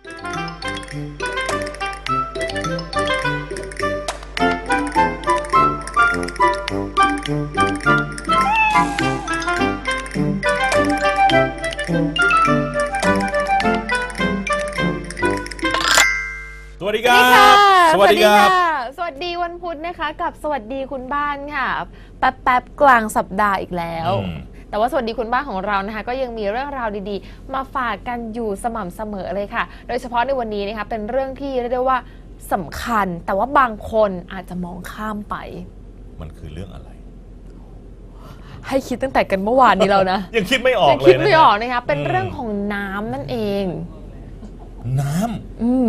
สวัสดีสควัรัสดีค่ะบสวัสดีครับ สวัสดีวันพุธนะคะ กับสวัสดีคุณบ้านค่ะ แป๊บแป๊บๆกลางสัปดาห์อีกแล้ว อืม แต่ว่าสวัสดีคุณบ้านของเรานะคะก็ยังมีเรื่องราวดีๆ มาฝากกันอยู่สม่ำเสมอเลยค่ะ โดยเฉพาะในวันนี้นะคะเป็นเรื่องที่เรียกได้ว่าสำคัญ แต่ว่าบางคนอาจจะมองข้ามไป มันคือเรื่องอะไร ให้คิดตั้งแต่กันเมื่อวานนี้แล้วนะ ยังคิดไม่ออกยังเลยคิดนะไม่ออกนะคะเป็นอืมเรื่องของน้ำนั่นเอง น้ำอืม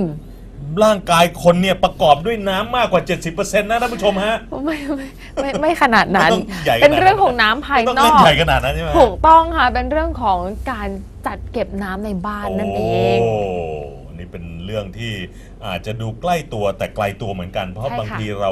ร่างกายคนเนี่ยประกอบด้วยน้ำมากกว่า 70%นะท่านผู้ชมฮะ ไม่ไม่ไม่ไม่ขนาดนั้นไม่ต้องใหญ่ขนาดนั้น เป็นเรื่องของน้ำภายต้องนอเล่นก ใหญ่ขนาดนั้นใช่ไหมถูกต้องค่ะ เป็นเรื่องของการจัดเก็บน้ำในบ้านนั่นเอง โอ้นี่เป็นเรื่องที่อาจจะดูใกล้ตัวแต่ไกลตัวเหมือนกัน เพราะใช่ค่ะบางทีเรา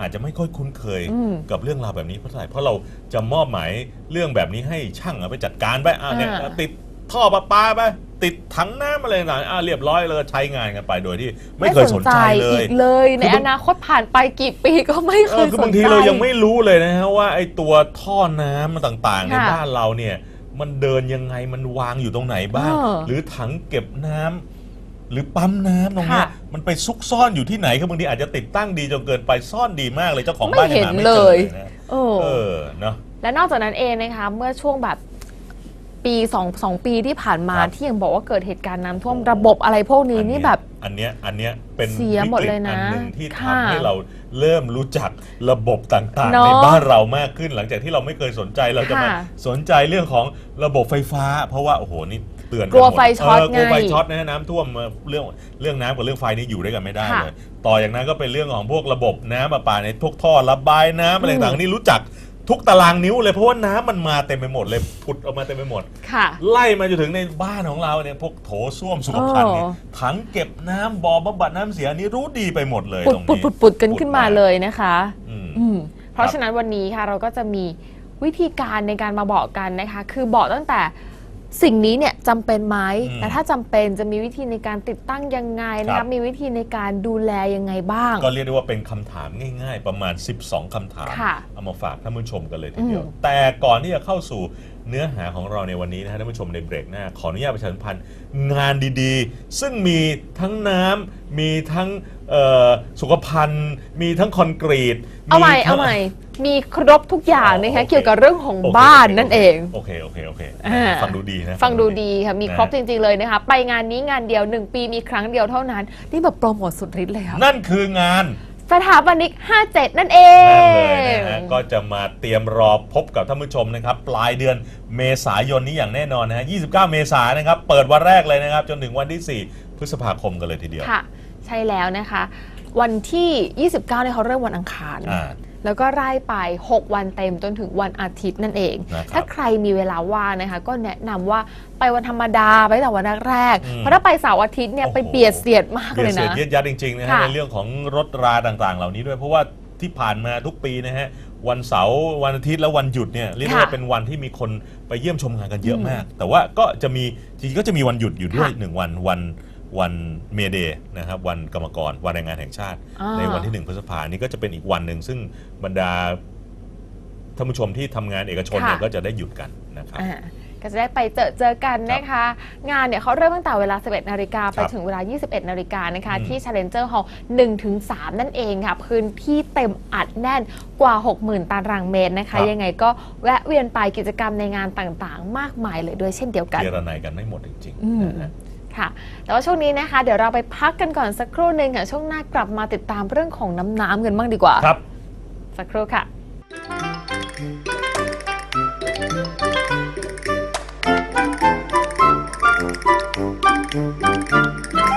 อาจจะไม่ค่อยคุ้นเคยอืมกับเรื่องราวแบบนี้เพราะอะไรเพราะเราจะมอบหมายเรื่องแบบนี้ให้ช่างเอาไปจัดการไปอะเนี่ยอ่า ติดท่อประปาไป ติดถังน้ำอะไรต่างๆอะเรียบร้อยเลยใช้งานกันไปโดยที่ ไม่เคยสนใจเลยอีกเลยในคืออนาคตผ่านไปกี่ปีก็ไม่เคเอยอคืสอนบางทีใจเรายังไม่รู้เลยนะฮะว่าไอ้ตัวท่อน้ำต่างๆ ในค่ะบ้านเราเนี่ย มันเดินยังไงมันวางอยู่ตรงไหนบ้าง เออหรือถังเก็บน้ำหรือปั๊มน้ำตรงเนี้ยค่ะ มันไปซุกซ่อนอยู่ที่ไหนคือบางทีอาจจะติดตั้งดีจนเกินไปซ่อนดีมากเลยเจ้าของไม่บ้านยังเห็นหาไม่เลเจอยนะเออ เออเนาะ และนอกจากนั้นเองนะคะ เมื่อช่วงแบบ ปีสองสองปีที่ผ่านมาครับ ที่ยังบอกว่าเกิดเหตุการณ์น้ำท่วมระบบอะไรพวกนี้อันี่แบบ อันเนี้ยอันเนี้ยเป็นเสียหมดเลยนะวิกฤตอันหนึ่งที่ค่ะทำให้เราเริ่มรู้จักระบบต่างๆ เนอะในบ้านเรามากขึ้น หลังจากที่เราไม่เคยสนใจเราจะมาค่ะสนใจเรื่องของระบบไฟฟ้า เพราะว่าโอ้โหนี่เตือนนกลัวหมดไฟช็อตเกลัวไฟไงช็อตนะฮะน้ำท่วมเรื่องเรื่องน้ำกับเรื่องไฟนี่อยู่ด้วยกันไม่ได้ค่ะเลยต่ออย่างนั้นก็เป็นเรื่องของพวกระบบน้ำประปาในพวกท่อระบายน้ำอะไรต่างๆนี่รู้จัก ทุกตารางนิ้วเลยเพราะว่าน้ำมันมาเต็มไปหมดเลยผุดออกมาเต็มไปหมด ค่ะ ไล่มาจนถึงในบ้านของเราเนี่ยพวกโถส้วมสุขภัณฑ์เนี่ยอ๋อถังเก็บน้ำบ่อบำบัดน้ำเสียอันนี้รู้ดีไปหมดเลยปุดตรงปุดนี้ปุดปุดกันขึ้นมาเลยนะคะ อืม อืมเพราะครับฉะนั้นวันนี้ค่ะเราก็จะมีวิธีการในการมาบอกกันนะคะ คือบอกตั้งแต่ สิ่งนี้เนี่ยจำเป็นไหมอืม แต่ถ้าจำเป็นจะมีวิธีในการติดตั้งยังไงนะครัคะบมีวิธีในการดูแลยังไงบ้าง ก็เรียกได้ว่าเป็นคำถามง่าย ๆ ประมาณ 12คำถาม ค่ะเอามาฝากท่านผู้ชมกันเลยทีเดียว อืมแต่ก่อนที่จะเข้าสู่เนื้อหาของเราในวันนี้นะฮะท่านผู้ชมในเบรกหน้า ขออนุญาตประชาสัมพันธ์งานดีๆ ซึ่งมีทั้งน้ำมีทั้งเอ่อสุขภัณฑ์ มีทั้งคอนกรีตเอาใหม่ทั้เอางใหม่ มีครบทุกอย่างนะคะ โอเค เกี่ยวกับเรื่องของโอเคบ้านโคนั่นเอง โอเคโอเคโอเคอ่า ฟังดูดีนะ ฟังดูดีค่ะ มีนะครบจริง ๆ เลยนะคะ ไปงานนี้งานเดียว 1 ปีมีครั้งเดียวเท่านั้น นี่แบบโปรโมทสุดฤทธิ์เลยค่ะ นั่นคืองาน สถาปนิก 57 นั่นเอนั่นเลยง นะฮะก็จะมาเตรียมรอพบกับท่านผู้ชมนะครับ ปลายเดือนเมษายนนี้อย่างแน่นอนนะฮะ 29 เมษายนนะครับ เปิดวันแรกเลยนะครับ จนถึงวันที่ 4 พฤษภาคมกันเลยทีเดียว ค่ะ ใช่แล้วนะคะ วันที่ 29เนี่ยเขาเริ่มวันอังคาร อ่า แล้วก็ไล่ไป 6 วันเต็มจนถึงวันอาทิตย์นั่นเอง นะครับถ้าใครมีเวลาว่างนะคะ ก็แนะนำว่าไปวันธรรมดาไปแต่วันแรกๆอืมเพราะถ้าไปเสาร์อาทิตย์เนี่ยโอ้โห ไปเบียดเสียดมากเบีเลยยดเสียนะดเยียดยัดจริงๆนะฮะค่ะในเรื่องของรถราต่างๆ เหล่านี้ด้วย เพราะว่าที่ผ่านมาทุกปีนะฮะวันเสาร์วันอาทิตย์และวันหยุดเนี่ยเรียกได้ว่าค่ะเป็นวันที่มีคนไปเยี่ยมชมงานกันเยอะมาก แต่ว่าก็จะมีจริงๆก็จะมีวันหยุดอยู่ด้วยค่ะ หนึ่งวันวัน วันเมเดย์นะครับวันกรรมกรวันแรงงานแห่งชาติอ่าในวันที่ 1 พฤษภานี้ก็จะเป็นอีกวันหนึ่งซึ่งบรรดาท่านผู้ชมที่ทำงานเอกชนเนี่ยค่ะ ก็จะได้หยุดกันนะครับ อ่าก็จะได้ไปเจอเจอกันนะคะ งานเนี่ยเขาเริ่มตั้งแต่เวลา 11 นาฬิกาไปครับถึงเวลา 21 นาฬิกานะคะ อืมที่ Challenger Hall 1ถึง3นั่นเองค่ะ พื้นที่เต็มอัดแน่นกว่า 60,000 ตารางเมตรนะคะยังไงก็แวะเวียนไปกิจกรรมในงานต่างๆ มากมายเลยด้วยเช่นเดียวกัน เจรนายกันไม่หมดจริงอืม ๆนะฮะ ค่ะ แต่ว่าช่วงนี้นะคะ เดี๋ยวเราไปพักกันก่อนสักครู่หนึ่งค่ะ ช่วงหน้ากลับมาติดตามเรื่องของน้ำน้ำกันบ้างดีกว่า ครับ สักครู่ค่ะ Thank